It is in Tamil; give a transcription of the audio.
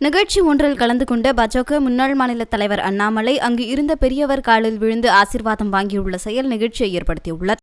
நிகழ்ச்சி ஒன்றில் கலந்து கொண்ட பாஜக முன்னாள் மாநில தலைவர் அண்ணாமலை அங்கு இருந்த பெரியவர் காலில் விழுந்து ஆசிர்வாதம் வாங்கியுள்ள செயல் நிகழ்ச்சியை ஏற்படுத்தியுள்ளார்.